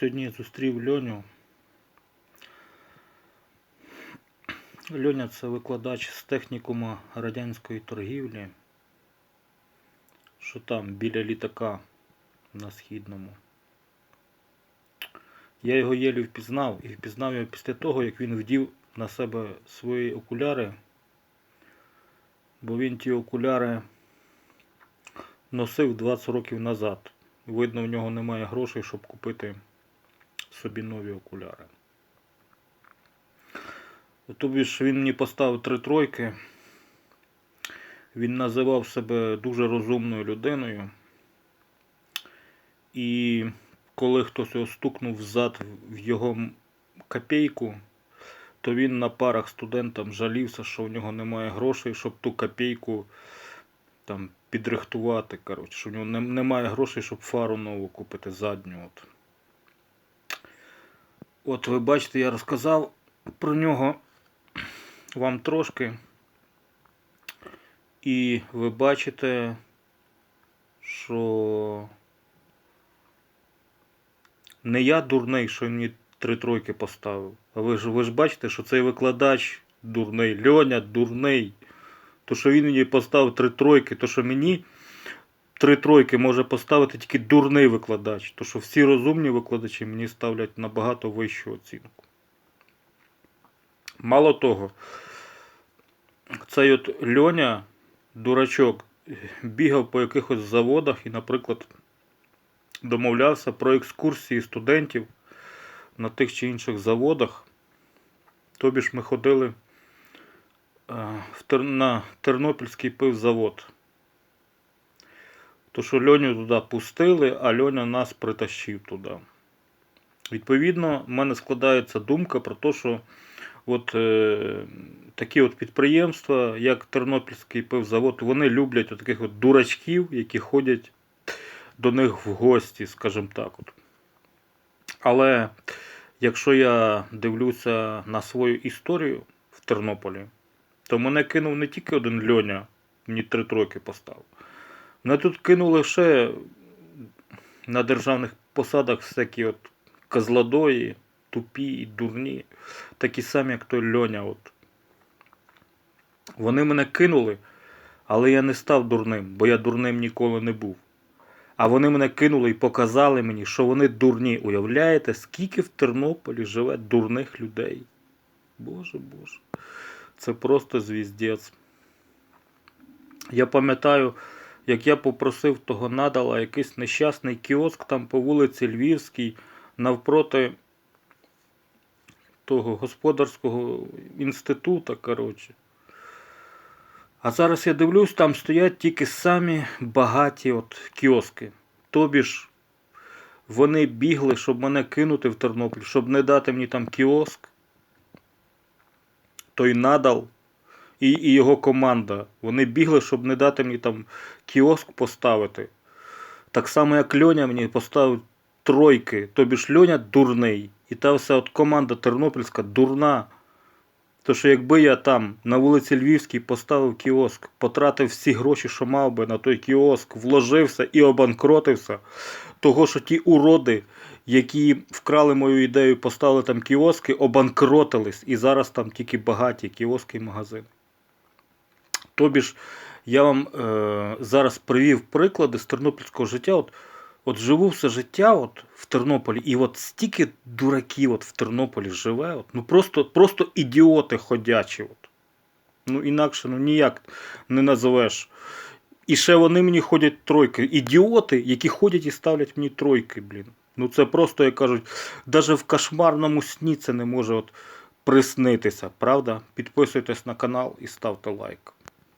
Сьогодні зустрів Льоню. Льоня це викладач з технікума радянської торгівлі, що там біля літака на східному. Я його єлі впізнав і впізнав його після того, як він вдів на себе свої окуляри, бо він ті окуляри носив 20 років назад. Видно, в нього немає грошей, щоб купити собі нові окуляри. Тобі ж він мені поставив три тройки. Він називав себе дуже розумною людиною. І коли хтось його стукнув взад в його копійку, то він на парах студентам жалівся, що в нього немає грошей, щоб ту копійку там підрихтувати. Коротше, що в нього немає грошей, щоб фару нову купити задню. От. От ви бачите, я розказав про нього вам трошки. І ви бачите, що не я дурний, що мені три тройки поставив. А ви ж, ви ж бачите, що цей викладач дурний, Льоня дурний. То, що він мені поставив три тройки, то що мені три тройки може поставити тільки дурний викладач. То що всі розумні викладачі мені ставлять набагато вищу оцінку. Мало того, цей от Льоня, дурачок, бігав по якихось заводах і, наприклад, домовлявся про екскурсії студентів на тих чи інших заводах. Тобі ж ми ходили е, на Тернопільський пивзавод. То, що Льоню туди пустили, а Льоня нас притащив туди. Відповідно, в мене складається думка про те, що от е, такі от підприємства, як Тернопільський пивзавод, вони люблять таких от дурачків, які ходять до них в гості, скажімо так. От. Але якщо я дивлюся на свою історію в Тернополі, то мене кинув не тільки один Льоня, мені три тройки поставив. Мене тут кинули ще на державних посадах всякі от козлодої, тупі і дурні, такі самі, як той Льоня. От. Вони мене кинули, але я не став дурним, бо я дурним ніколи не був. А вони мене кинули і показали мені, що вони дурні. Уявляєте, скільки в Тернополі живе дурних людей? Боже Боже. Це просто звіздець. Я пам'ятаю, як я попросив того надала якийсь нещасний кіоск там по вулиці Львівській, навпроти того господарського інституту, коротше. А зараз я дивлюсь, там стоять тільки самі багаті от кіоски. Тобі ж вони бігли, щоб мене кинути в Тернопіль, щоб не дати мені там кіоск. Той надал і, і його команда. Вони бігли, щоб не дати мені там кіоск поставити. Так само, як Льоня мені поставив тройки. Тобі ж Льоня дурний. І та вся от команда Тернопільська дурна. То що якби я там на вулиці Львівській поставив кіоск, потратив всі гроші, що мав би на той кіоск, вложився і обанкротився, того що ті уроди, які вкрали мою ідею, поставили там кіоски, обанкротились, і зараз там тільки багаті кіоски і магазини. Тобі ж я вам е, зараз привів приклади з тернопільського життя. От, от живу все життя от, в Тернополі, і от стільки дураків от в Тернополі живе, от, ну просто, просто ідіоти ходячі. От. Ну інакше ну, ніяк не називеш. І ще вони мені ходять тройки. Ідіоти, які ходять і ставлять мені тройки, блін. Ну це просто, як кажуть, навіть в кошмарному сні це не може от приснитися, правда? Підписуйтесь на канал і ставте лайк.